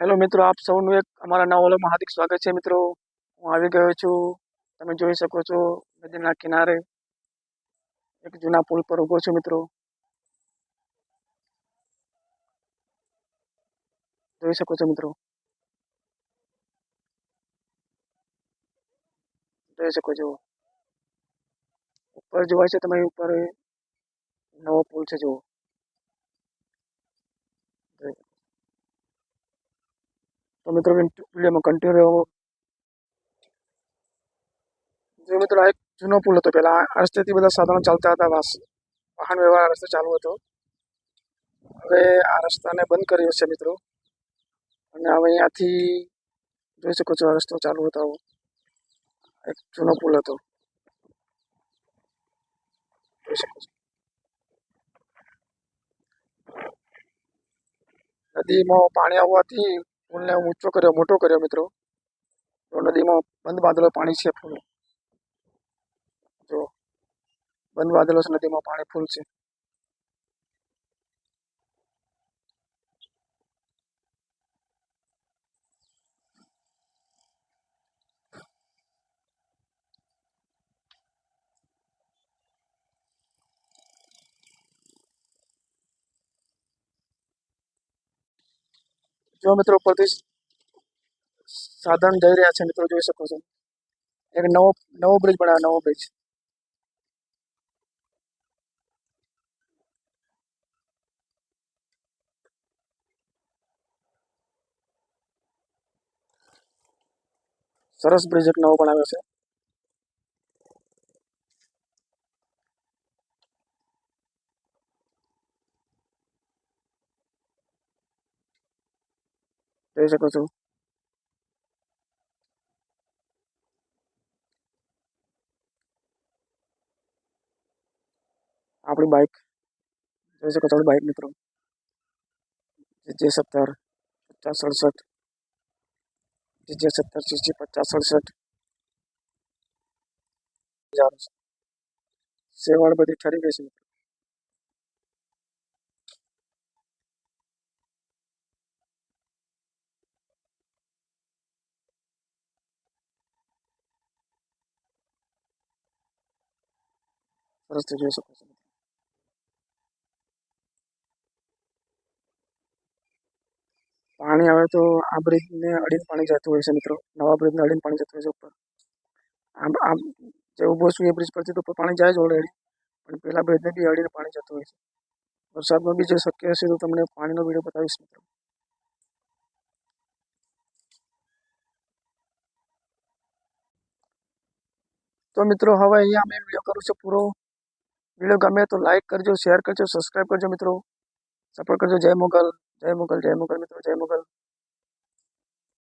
Hello મિત્રો, આપ સૌનું એક અમારા નવા ઓલામાં હાર્દિક સ્વાગત છે મિત્રો. હું આવી ગયો છું. તમે જોઈ શકો છો નદીના કિનારે એક જૂના પુલ પર ઊભો છું મિત્રો. જોઈ શકો છો મિત્રો. જોઈ શકો છો. ઉપર જોવાય છે તમે ઉપર નવો પુલ છે, જુઓ. તો મિત્રો વિડીયોમાં કન્ટિન્યુ રહેવો. જે મિત્રો આ એક જૂનો પુલ હતો પહેલા, આ રસ્તેથી બધા સાધનો ચાલતા હતા, વાસ વાહન વ્યવહાર આ રસ્તે ચાલુ હતો. હવે આ રસ્તાને બંધ કર્યો છે મિત્રો. અને હવે અહીંયાથી જોઈ શકો છો આ રસ્તો ચાલુ હતો. એક જૂનો પુલ હતો. જોઈ શકો છો. નદીમાં પાણી આવવાથી પુલને ઊંચો કર્યો, મોટો કર્યો મિત્રો. તો નદીમાં બંધ બાંધેલો પાણી છે ફૂલ. જો બંધ બાંધેલો છે નદીમાં પાણી ફૂલ છે. જો મિત્રો ઉપરથી સાધન જઈ રહ્યા છે, મિત્રો જોઈ શકો છો. એક નવો નવો બ્રિજ બનાવ્યો, નવો બ્રિજ સરસ બ્રિજ એક નવો બનાવ્યો છે. જોઈ શકો છો આપણી બાઇક જોઈ શકો છો બાઇક મિત્રો જે સત્તર પચાસ સડસઠ જે સત્તર સીસી પચાસ સડસઠ સેવાળ બધી ઠરી ગઈ છે મિત્રો સરસ જોઈ શકો પાણી આવે તો આ બ્રિજને અડીને પાણી જતું હોય છે મિત્રો. નવા બ્રિજને અડીને પાણી જતું હોય છે ઉપર. આમ આમ જે ઊભો છું એ બ્રિજ પરથી તો ઉપર પાણી જાય જ ઓલરેડી પણ પેલા બ્રિજને બી અડીને પાણી જતું હોય છે. વરસાદમાં બી જો શક્ય હશે તો તમને પાણીનો વીડિયો બતાવીશ મિત્રો. તો મિત્રો, હવે અહીંયા અમે વીડિયો કરું છું પૂરો. વીડિયો ગમે તો લાઇક કરજો શેર કરજો સબસ્ક્રાઈબ કરજો મિત્રો. સપોર્ટ કરજો. જય મોગલ જય મોગલ જય મોગલ મિત્રો, જય મોગલ.